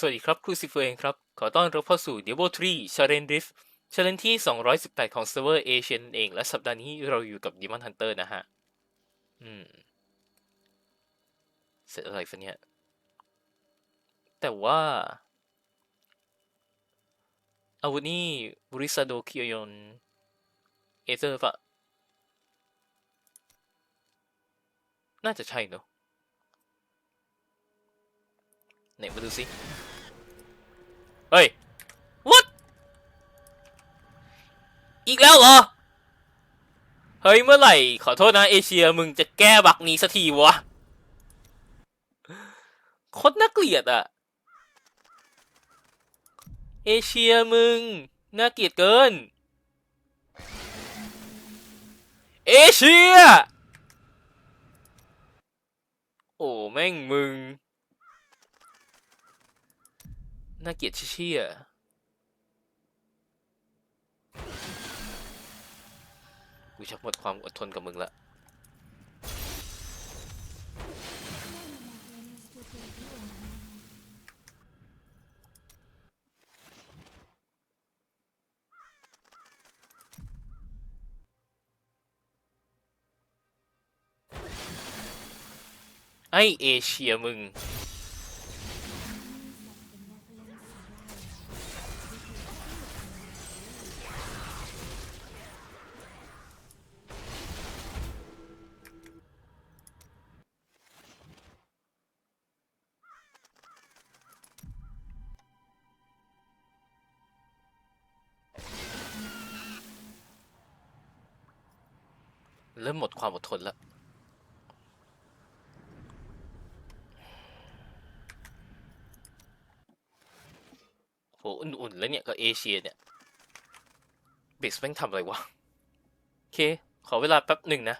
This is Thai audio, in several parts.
สวัสดีครับครูซิเฟอร์เองครับ ขอต้อนรับเข้าสู่ Diablo 3 Challenge Drift Challenge ที่ 218 ของเซิร์ฟเวอร์เอเชียนเอง และสัปดาห์นี้เราอยู่กับ Demon Hunter นะฮะ อืม เสร็จอะไรฟะเนี่ย แต่ว่า อาวุธนี่บริซาโดคิโอยนเอเซอร์ปะน่าจะใช่เนอะ ไหนมาดูสิ เฮ้ย what อีกแล้วเหรอ เฮ้ย เมื่อไหร่ ขอโทษนะเอเชียมึงจะแก้บักนี้สักทีวะโคตรน่าเกลียดอะเอเชียมึง น่าเกลียดเกิน เอเชีย โอ้ แม่งมึง น่าเกลียดเชี่ยๆกูชักหมดความอดทนกับมึงละไอเอเชียมึง เริ่มหมดความอดทนแล้วโหอุ่นๆ แล้วเนี่ย ก็เอเชียเนี่ยเบสแม่งทำอะไรวะ โอเค ขอเวลาแป๊บหนึ่งนะ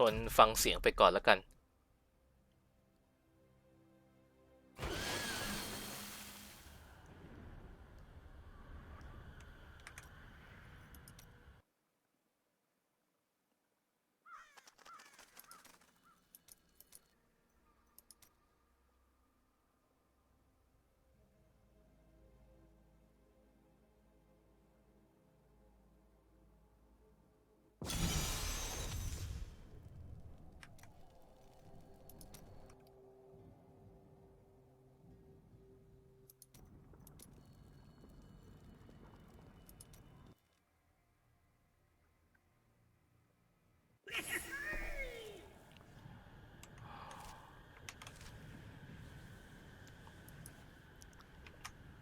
ทนฟังเสียงไปก่อนแล้วกัน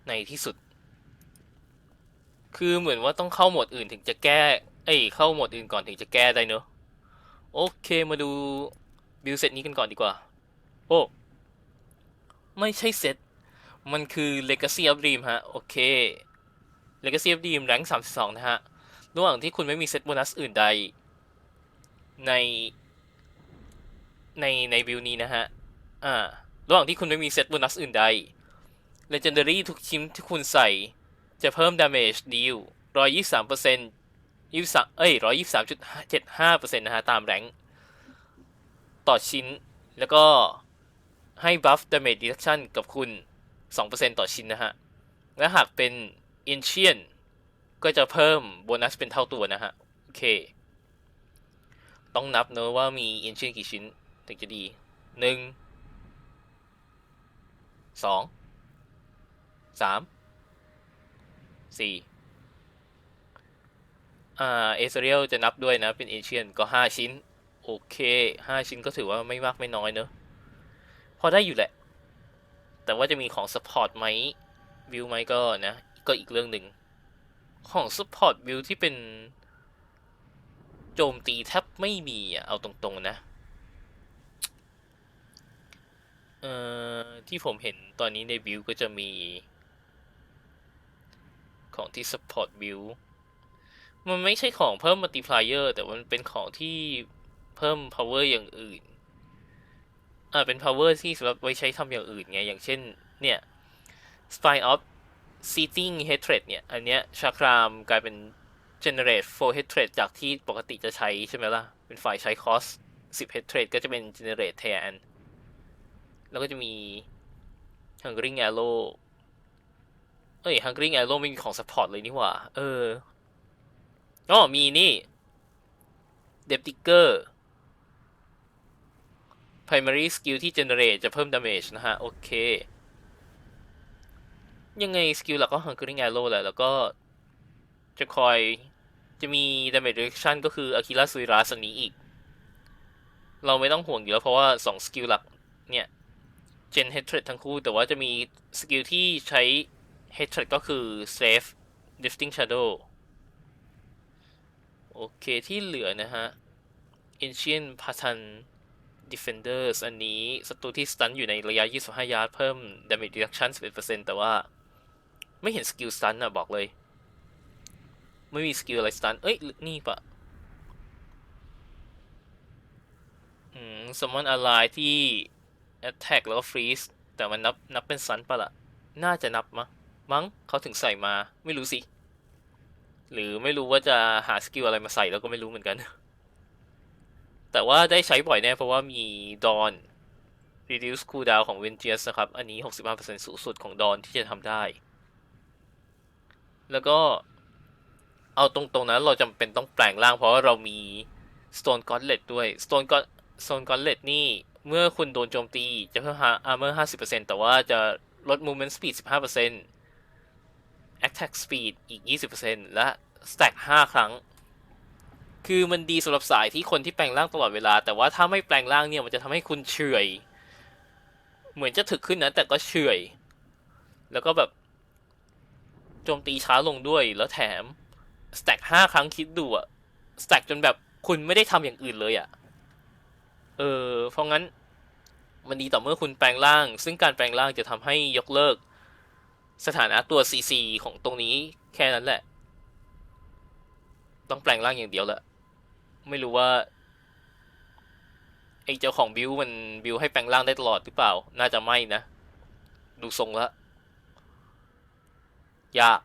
ในที่สุด คือเหมือนว่าต้องเข้าโหมดอื่นถึงจะแก้ เอ้ยเข้าโหมดอื่นก่อนถึงจะแก้ได้เนอะโอเคมาดูบิลเซตนี้กันก่อนดีกว่า โอ้ไม่ใช่เซตมันคือ Legacy of Dream ฮะ โอเค Legacy of Dream แรง32 นะฮะ ระหว่างที่คุณไม่มีเซตโบนัสอื่นใด ใน ใน ในบิลนี้นะฮะ อ่า ระหว่างที่คุณไม่มีเซตโบนัสอื่นใด Legendary ทุกชิ้นที่คุณใส่ จะเพิ่ม damage deal 123เปอร์เซ็นต์23เอ้ย123.75เปอร์เซ็นต์นะฮะ ตามแรงต่อชิ้น แล้วก็ให้ buff damage reduction กับคุณ 2%ต่อชิ้นนะฮะ และหากเป็น ancient ก็จะเพิ่มโบนัสเป็นเท่าตัวนะฮะ โอเค ต้องนับเนอะว่ามี ancient กี่ชิ้น ถึงจะดีหนึ่ง สามสี่อ่าเอเซเรียลจะนับด้วยนะ เป็นเอเชียนก็ห้าชิ้น โอเคห้าชิ้นก็ถือว่าไม่มากไม่น้อยเนอะพอได้อยู่แหละ แต่ว่าจะมีของ support ไหมวิวไหมก็นะ ก็อีกเรื่องหนึ่ง ของ support วิวที่เป็น โจมตีแทบไม่มีอะ เอาตรงๆนะ เอ่อ ที่ผมเห็นตอนนี้ในวิวก็จะมี ของที่ support view มันไม่ใช่ของเพิ่ม multiplier แต่มันเป็นของที่เพิ่ม power อย่างอื่น อ่า เป็น power ที่สำหรับไว้ใช้ทำอย่างอื่นไง อย่างเช่น เนี่ย spine of seating hatred เนี่ย อันเนี้ยชาครามกลายเป็น generate 4 hatred จากที่ปกติจะใช้ใช่ไหมล่ะ เป็นฝ่ายใช้ cost 10 hatred ก็จะเป็น generate แทน แล้วก็จะมี hungering arrow เอ้ย hungering arrow ไม่มีของ support เลยนี่หว่า เอออ๋อมีนี่ depth digger primary skill ที่ generate จะเพิ่ม damage นะฮะ โอเค ยังไงสกิลหลักก็ hungering arrow แหละ แล้วก็จะคอยจะมี damage reduction ก็คือ akira suiras อันนี้อีก เราไม่ต้องห่วงอยู่แล้วเพราะว่า 2 สกิลหลักเนี่ย gen hatred ทั้งคู่ แต่ว่าจะมีสกิลที่ใช้ hatred ก็คือ save drifting shadow โอเค ที่เหลือนะฮะ ancient pattern defenders อันนี้ศัตรูที่สตันอยู่ในระยะ 25 ยาร์ดเพิ่ม damage reduction 11%แต่ว่าไม่เห็นสกิลสตันอะบอกเลย ไม่มีสกิลอะไรสตัน เอ้ย นี่ปะอืม summon ally ที่ attack แล้วก็ freeze แต่มันนับนับเป็นสันปะละ่ะ น่าจะนับมั้ง มั้งเขาถึงใส่มาไม่รู้สิ หรือไม่รู้ว่าจะหาสกิลอะไรมาใส่แล้วก็ไม่รู้เหมือนกัน แต่ว่าได้ใช้บ่อยแน่เพราะว่ามีดอน reduce cooldown ของ v e n g e a s นะครับ อันนี้ 65%สูงสุดของดอนที่จะทำได้ แล้วก็เอาตรงๆนะเราจำเป็นต้องแปลงร่างเพราะว่าเรามี Stone Gauntlet ด้วย Stone God Stone Gauntlet นี่ เมื่อคุณโดนโจมตีจะเพิ่ม armor 50%แต่ว่าจะลด movement speed 15% attack speed อีก 20%และ stack 5 ครั้ง คือมันดีสำหรับสายที่คนที่แปลงร่างตลอดเวลา แต่ว่าถ้าไม่แปลงร่างเนี่ย มันจะทำให้คุณเฉยเหมือนจะถึกขึ้นนะ แต่ก็เฉยแล้วก็แบบโจมตีช้าลงด้วย แล้วแถม stack 5 ครั้งคิดดูอะ stack จนแบบคุณไม่ได้ทำอย่างอื่นเลยอะเออเพราะงั้นมันดีต่อเมื่อคุณแปลงร่าง ซึ่งการแปลงร่างจะทำให้ยกเลิก สถานะตัว CC ของตรงนี้แค่นั้นแหละ ต้องแปลงร่างอย่างเดียวแหละไม่รู้ว่าไอ้เจ้าของบิวมันบิวให้แปลงร่างได้ตลอดหรือเปล่า น่าจะไม่นะ ดูทรงแล้วยาก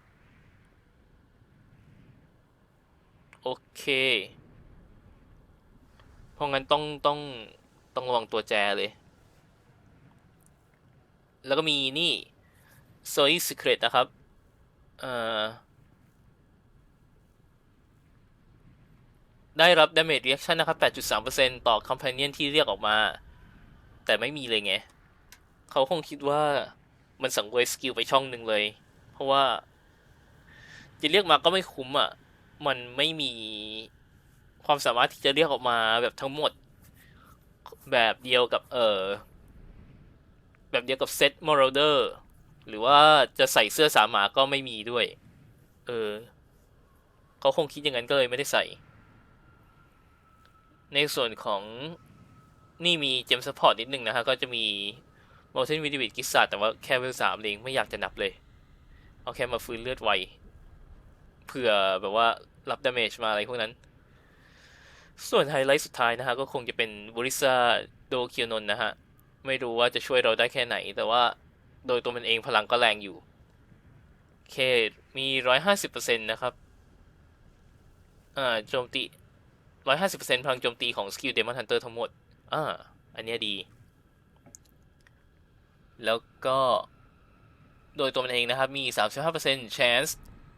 โอเค เพราะงั้นต้องต้องต้องระวังตัวแจเลย แล้วก็มีนี่ s o y Secret นะครับ เอ่อ ได้รับ Damage Reaction นะครับ 8.3%ต่อ Companion ที่เรียกออกมา แต่ไม่มีเลยไง เขาคงคิดว่ามันสังเวยสกิลไปช่องหนึ่งเลย เพราะว่า จะเรียกมาก็ไม่คุ้มอะ มันไม่มีความสามารถที่จะเรียกออกมาแบบทั้งหมด แบบเดียวกับ เออแบบเดียวกับเซตมอร์เดอร์ หรือว่าจะใส่เสื้อสามหมาก็ไม่มีด้วย เออเขาคงคิดอย่างนั้นก็เลยไม่ได้ใส่ ในส่วนของนี่มีเจมสปอร์ตนิดนึงนะฮะ ก็จะมีโมเทนวิดิวิดกิสซาแต่ว่าแค่เวลสามเองไม่อยากจะนับเลย เอาแค่มาฟื้นเลือดไวเผื่อแบบว่ารับดาเมจมาอะไรพวกนั้น ส่วนไฮไลท์สุดท้ายนะฮะ ก็คงจะเป็นบริซาโดเคียนนนะฮะ ไม่รู้ว่าจะช่วยเราได้แค่ไหนแต่ว่า โดยตัวมันเองพลังก็แรงอยู่ เคมีร้อยห้าสิบเปอร์เซ็นต์นะครับ อ่า โจมตีร้อยห้าสิบเปอร์เซ็นต์พลังโจมตีของสกิลเดมอนฮันเตอร์ทั้งหมด อ่า อันเนี้ยดี แล้วก็ โดยตัวมันเองนะครับ มีสามสิบห้าเปอร์เซ็นต์ chance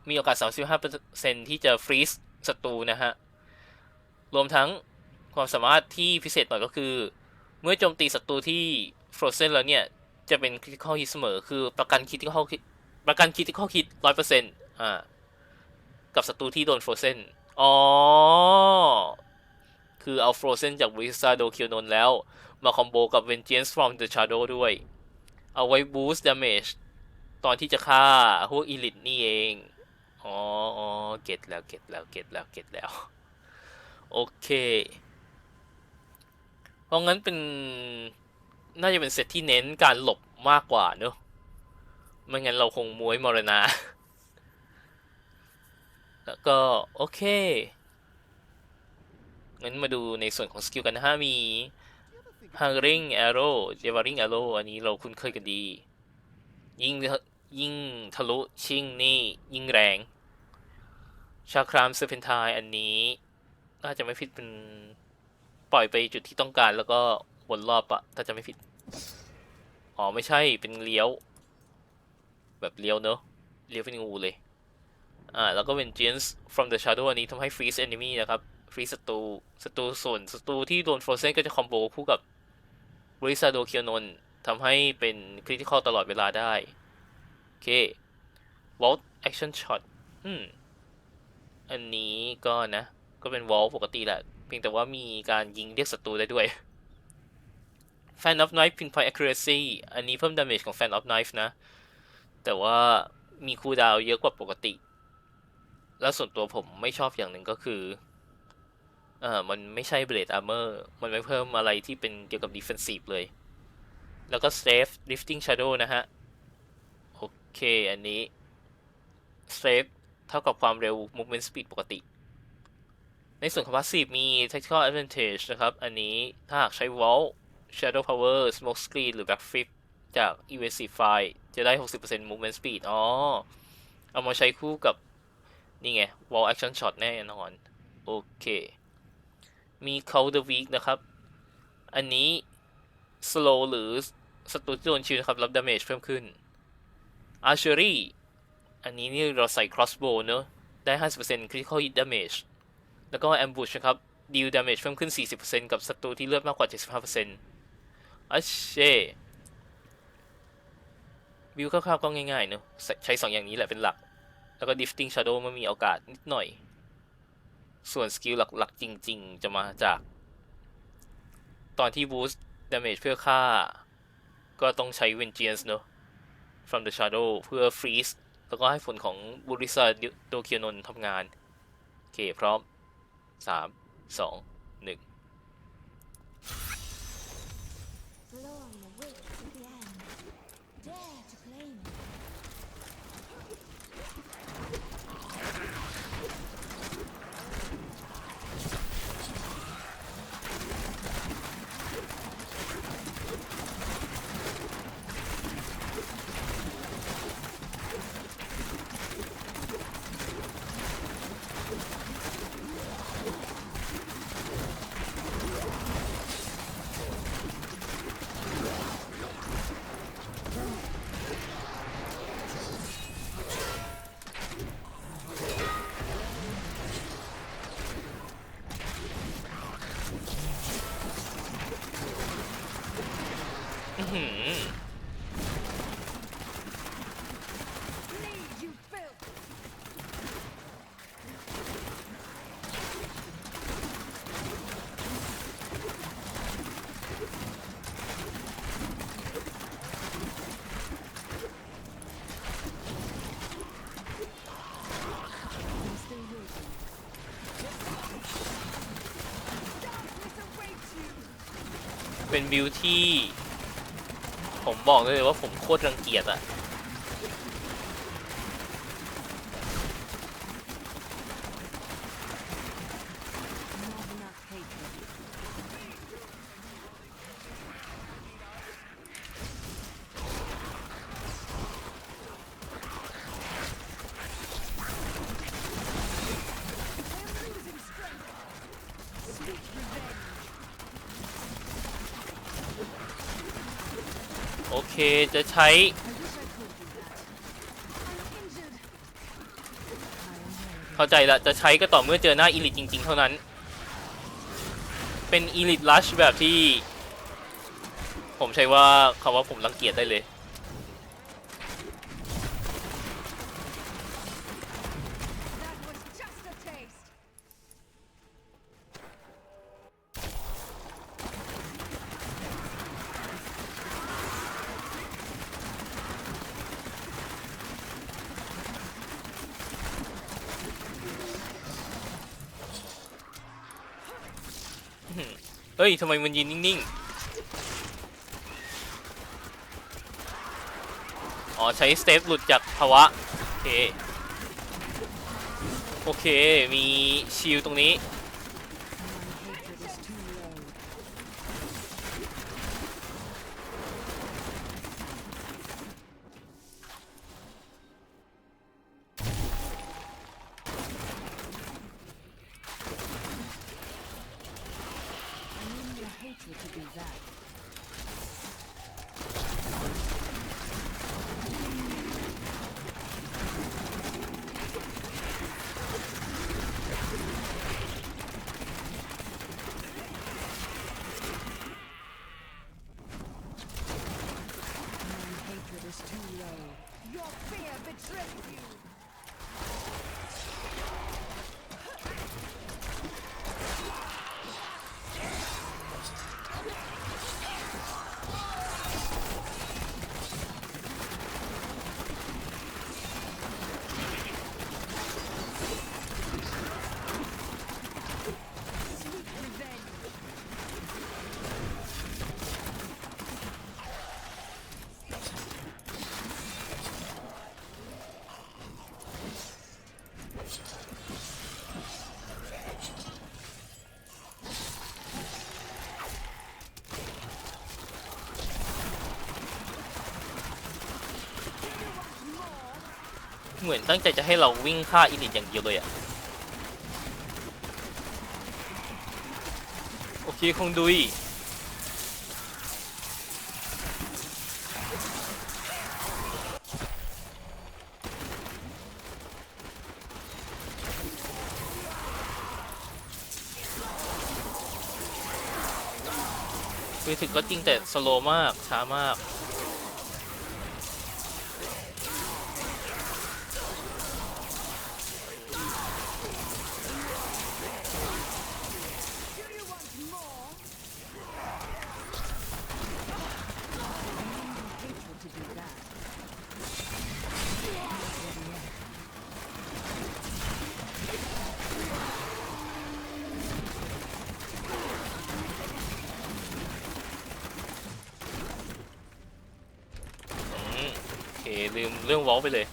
มีโอกาสสามสิบห้าเปอร์เซ็นต์ที่จะฟรีซศัตรูนะฮะ รวมทั้งความสามารถที่พิเศษหน่อยก็คือ เมื่อโจมตีศัตรูที่ฟรอเซนแล้วเนี่ย จะเป็นคริติคอลฮิตเสมอ คือประกันคริติคอลประกันคริติคอลฮิตร้อยเปอร์เซ็นต์อ่า กับศัตรูที่โดนฟรอเซนอ๋อ คือเอา Frozen จาก w i z a r d o k y o n o n แล้ว มาคอมโบกับ Vengeance from the Shadow ด้วย เอาไว้ boost damage ตอนที่จะฆ่าพวก Elite นี่เอง อ๋ออ๋อเก็ตแล้วเก็ตแล้วเก็ตแล้วเก็ตแล้ว โอเค เพราะงั้นเป็น น่าจะเป็นเซตที่เน้นการหลบมากกว่าเนอะไม่งั้นเราคงมวยมรณะแล้วก็ โอเค งั้นมาดูในส่วนของสกิลกันนะฮะมี Hungering Arrow Devouring Arrow อันนี้เราคุ้นเคยกันดี ยิ่งยิ่งทะลุชิ่งนี่ ยิ่งแรง ชาครามเซอร์เพนทายอันนี้ น่าจะไม่ผิดเป็นปล่อยไปจุดที่ต้องการแล้วก็ วนรอบอะถ้าจะไม่ผิด อ๋อไม่ใช่เป็นเลี้ยว แบบเลี้ยวเนอะเลี้ยวเป็นงูเลย อ่า แล้วก็ Vengeance from the Shadow อันนี้ทำให้ freeze enemy นะครับ freeze ศัตรูศัตรูส่วนศัตรูที่โดน frozen ก็จะคอมโบคู่กับบริซาโดเคียนนทำให้เป็น critical ตลอดเวลาได้ โอเค vault action shot อืม อันนี้ก็นะ ก็เป็น vault ปกติแหละ เพียงแต่ว่ามีการยิงเรียกศัตรูได้ด้วย fan of knife pinpoint accuracy อันนี้เพิ่ม damage ของ fan of knife นะ แต่ว่ามีคูดาวเยอะกว่าปกติ แล้วส่วนตัวผมไม่ชอบอย่างหนึ่งก็คือเออมันไม่ใช่ blade armor มันไม่เพิ่มอะไรที่เป็นเกี่ยวกับ defensive เลย แล้วก็ safe lifting shadow นะฮะ โอเค อันนี้ safe เท่ากับความเร็ว movement speed ปกติในส่วนของ passive มี tactical advantage นะครับ อันนี้ถ้าหากใช้ wall shadow power smoke screen หรือ backflip จาก evasive fire จะได้ 60% movement speed อ๋อ เอามาใช้คู่กับ นี่ไง wall action shot แน่นอน โอเค มี Cold the Weak นะครับ อันนี้ slow หรือศัตรูที่โดนชิวนะครับ รับ damage เพิ่มขึ้น Archery อันนี้นี่เราใส่ crossbow เนอะ ได้ 50% critical hit damage แล้วก็ ambush นะครับ deal damage เพิ่มขึ้น 40%กับศัตรูที่เลือดมากกว่า 75% อัชเช่วิวคร่าวๆก็ง่ายๆเนอะใช้ใช้สองอย่างนี้แหละเป็นหลัก แล้วก็ drifting shadow มันมีโอกาสนิดหน่อย ส่วนสกิลหลักๆ จริงๆ จะมาจาก ตอนที่ boost damage เพื่อฆ่า ก็ต้องใช้ vengeance เนอะ from the shadow เพื่อ freeze แล้วก็ให้ผลของบุริซาโดเคียนนทำงาน โอเค พร้อม 3 2 1 เป็นบิวที่ ผมบอกได้เลยว่าผมโคตรรังเกียจอะ Not enough hatred. โอเค จะใช้ เข้าใจละ จะใช้ก็ต่อเมื่อเจอหน้าอีลิทจริง ๆ เท่านั้น เป็นอีลิทลัชแบบที่ ผมใช้ว่าคำว่าผมรังเกียจได้เลย ฮ้ยทำไมมันยืนนิ่งๆ อ๋อ ใช้สเตปหลุดจากภาวะ โอเค โอเค มีชิลตรงนี้ เหมือนตั้งใจจะให้เราวิ่งฆ่าอินิตอย่างเดียวเลยอะโอเคคงดุยไปถึงก็จริงแต่สโลมากช้ามาก เรื่องวอลไปเลย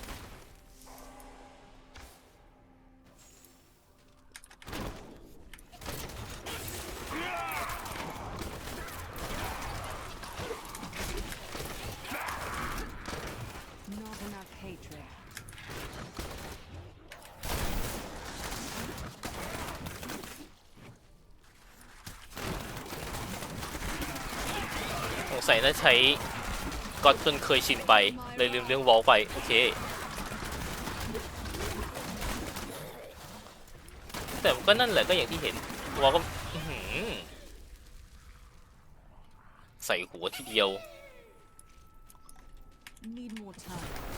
Not enough hatred. สงสัยน่าใช้ ก็อดจนเคยชินไปเลยลืมเรื่องวอลไป โอเค แต่ก็นั่นแหละก็อย่างที่เห็นวอลก็ใส่หัวทีเดียว Need more time.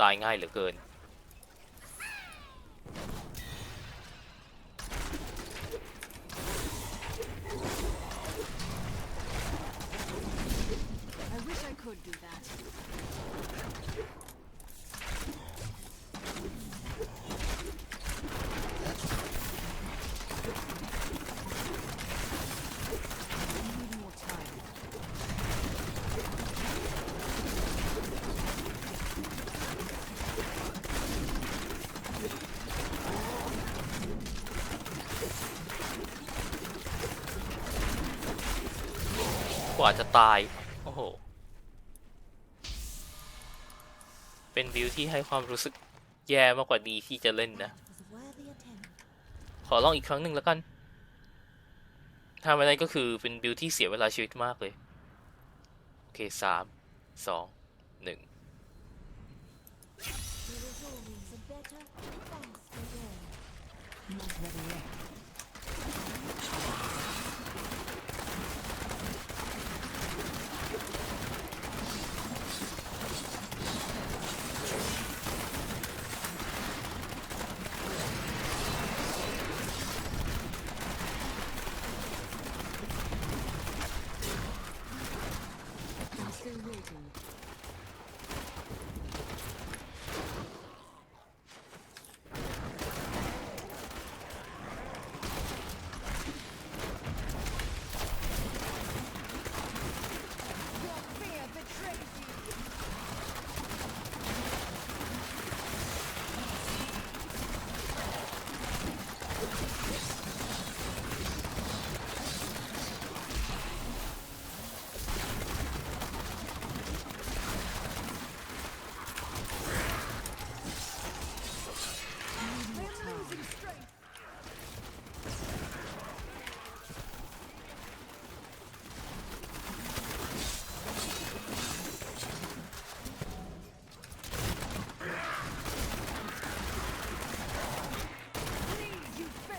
ตาย ง่ายเหลือเกิน ว่าจะตาย โอ้โห เป็นบิวที่ให้ความรู้สึกแย่มากกว่าดีที่จะเล่นนะ ขอลองอีกครั้งหนึ่งแล้วกันถ้าไม่ได้ก็คือเป็นบิวที่เสียเวลาชีวิตมากเลย โอเคสามสองหนึ่ง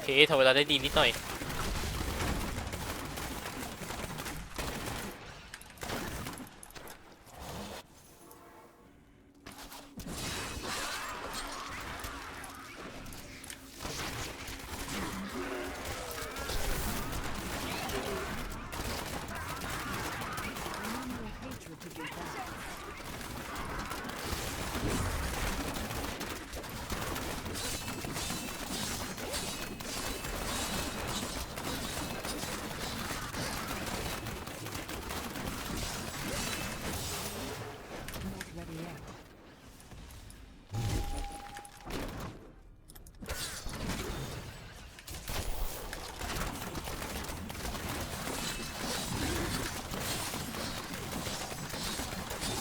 เคทำเวลาได้ดีนิดหน่อย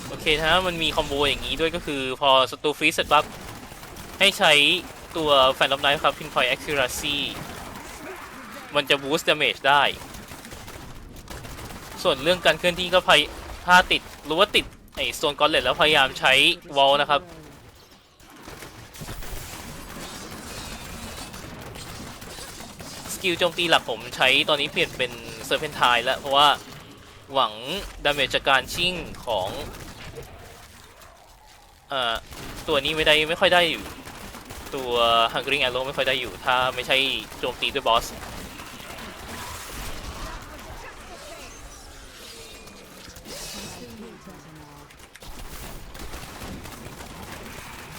โอ เคถ้ามันมีคอมโบอย่างนี้ด้วยก็คือพอศัตรูฟรีเสร็จปั๊บให้ใช้ตัวแฟนล f ไน f ์ครับ pinpoint accuracy มันจะ boost damage ได้ ส่วนเรื่องการเคลื่อนที่ก็พยถ้าติดหรือว่าติดไอโซนกอนเลตแล้วพยายามใช้วอลนะครับ สกิลโจมตีหลักผมใช้ตอนนี้เปลี่ยนเป็นเซอร์เพนทายแล้ว เพราะว่าหวังดาเมจจากการชิ่งของ เอ่อตัวนี้ไม่ได้ไม่ค่อยได้อยู่ ตัว Hungering Arrow ไม่ค่อยได้อยู่ ถ้าไม่ใช่โจมตีด้วยบอส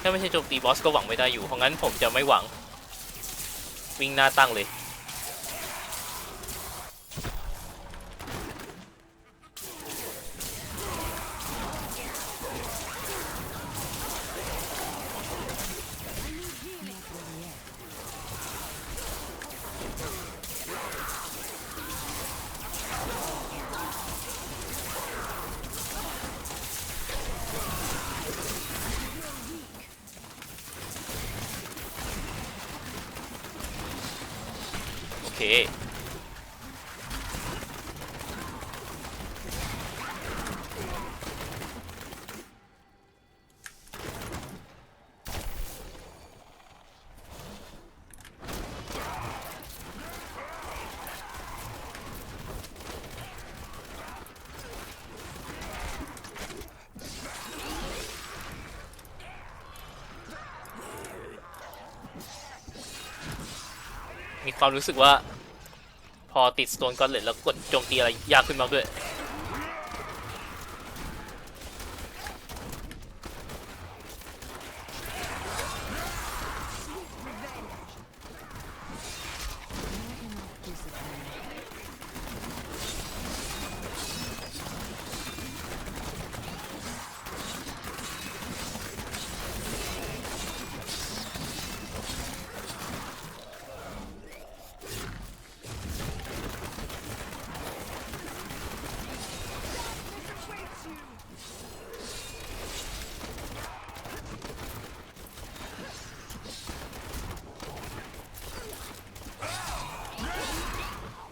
ถ้าไม่ใช่โจมตีบอสก็หวังไม่ได้อยู่ เพราะงั้นผมจะไม่หวัง วิ่งหน้าตั้งเลย โอ เค ความรู้สึกว่า พอติดสโตนกอนเลตแล้วกดโจมตีอะไรยากขึ้นมากด้วย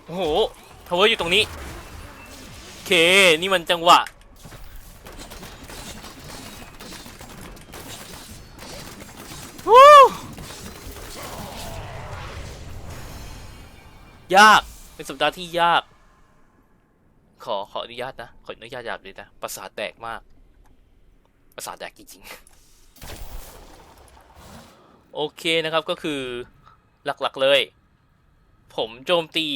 โอ้โหทาว เวอร์อยู่ตรงนี้โอเค นี่มันจังหวะยาก เป็นสัปดาห์ที่ยาก ขอขออนุญาตนะ ขออนุญาตหยาบเลยนะ ประสาทแตกมาก ประสาทแตกจริงๆ โอเคนะครับก็คือหลักๆเลย ผมโจมตี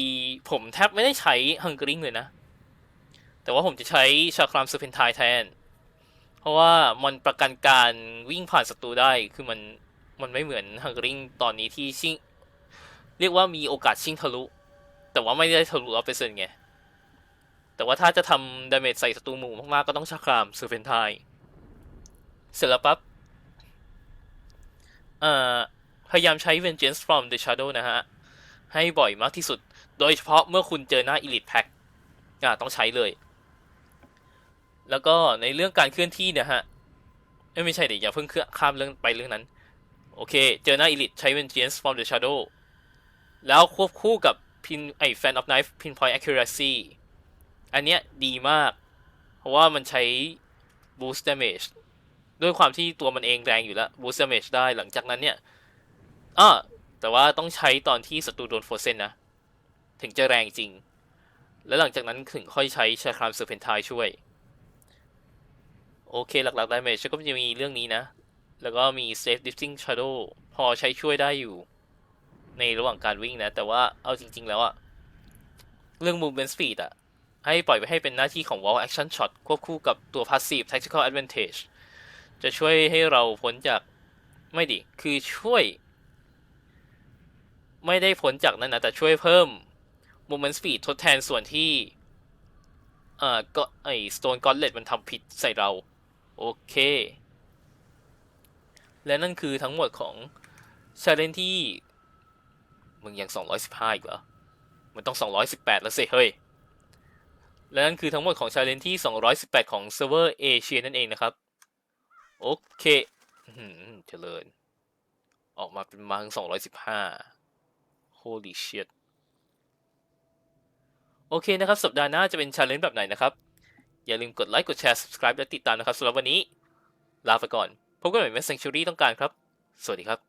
ผมแทบไม่ได้ใช้ฮังกริงเลยนะ แต่ว่าผมจะใช้ชาครามเซอร์เพนทายแทน เพราะว่ามันประกันการวิ่งผ่านศัตรูได้คือมันมันไม่เหมือนฮังกริงตอนนี้ที่ชิงเรียกว่ามีโอกาสชิงทะลุ แต่ว่าไม่ได้ทะลุร้อยเปอร์เซ็นต์ไง แต่ว่าถ้าจะทำดาเมจใส่ศัตรูหมู่มากๆก็ต้องชาครามเซอร์เพนทายเสร็จแล้วปั๊บเอ่อพยายามใช้ Vengeance from the Shadow นะฮะ ให้บ่อยมากที่สุด โดยเฉพาะเมื่อคุณเจอหน้า Elite Pack อ่าต้องใช้เลย แล้วก็ในเรื่องการเคลื่อนที่เนี่ยฮะไม่ใช่เดี๋ยวอย่าเพิ่งเคลื่อนข้ามเรื่องไปเรื่องนั้น โอเค เจอหน้า Elite ใช้ Vengeance from the Shadow แล้วควบคู่กับ Pin ไอ้ Fan of Knife Pinpoint Accuracy อันเนี้ยดีมาก เพราะว่ามันใช้ Boost Damage ด้วยความที่ตัวมันเองแรงอยู่แล้ว Boost Damage ได้หลังจากนั้นเนี่ยอ้อ แต่ว่าต้องใช้ตอนที่ศัตรูโดนโฟเซนนะ ถึงจะแรงจริง แล้วหลังจากนั้นถึงค่อยใช้ชาครามเซอร์เพนทายช่วย โอเคหลักๆ damage ก็จะมีเรื่องนี้นะ แล้วก็มี safe drifting shadow พอใช้ช่วยได้อยู่ ในระหว่างการวิ่งนะ แต่ว่าเอาจริง ๆ แล้วอะเรื่อง movement speed อะให้ปล่อยไปให้เป็นหน้าที่ของ wall action shot ควบคู่กับตัว passive tactical advantage จะช่วยให้เราพ้นจากไม่ดิ คือช่วย ไม่ได้พ้นจากนั้นนะแต่ช่วยเพิ่ม movement speed ทดแทนส่วนที่เอ่อก็ไอ stone gauntlet มันทำผิดใส่เรา โอเค และนั่นคือทั้งหมดของ challenge ที่ มึงยัง 215 อีกเหรอ มันต้อง 218 แล้วสิ เฮ้ย และนั่นคือทั้งหมดของ challenge ที่ 218 ของเซิร์ฟเวอร์เอเชียนั่นเองนะครับ โอเคเจริญ ออกมาเป็นมาถึง215 holy shit โอเคนะครับ สัปดาห์หน้าจะเป็นชาเลนจ์แบบไหนนะครับ อย่าลืมกดไลค์ กดแชร์ subscribe และติดตามนะครับสำหรับวันนี้ ลาไปก่อน พบกันใหม่ใน Sanctuary ต้องการครับ สวัสดีครับ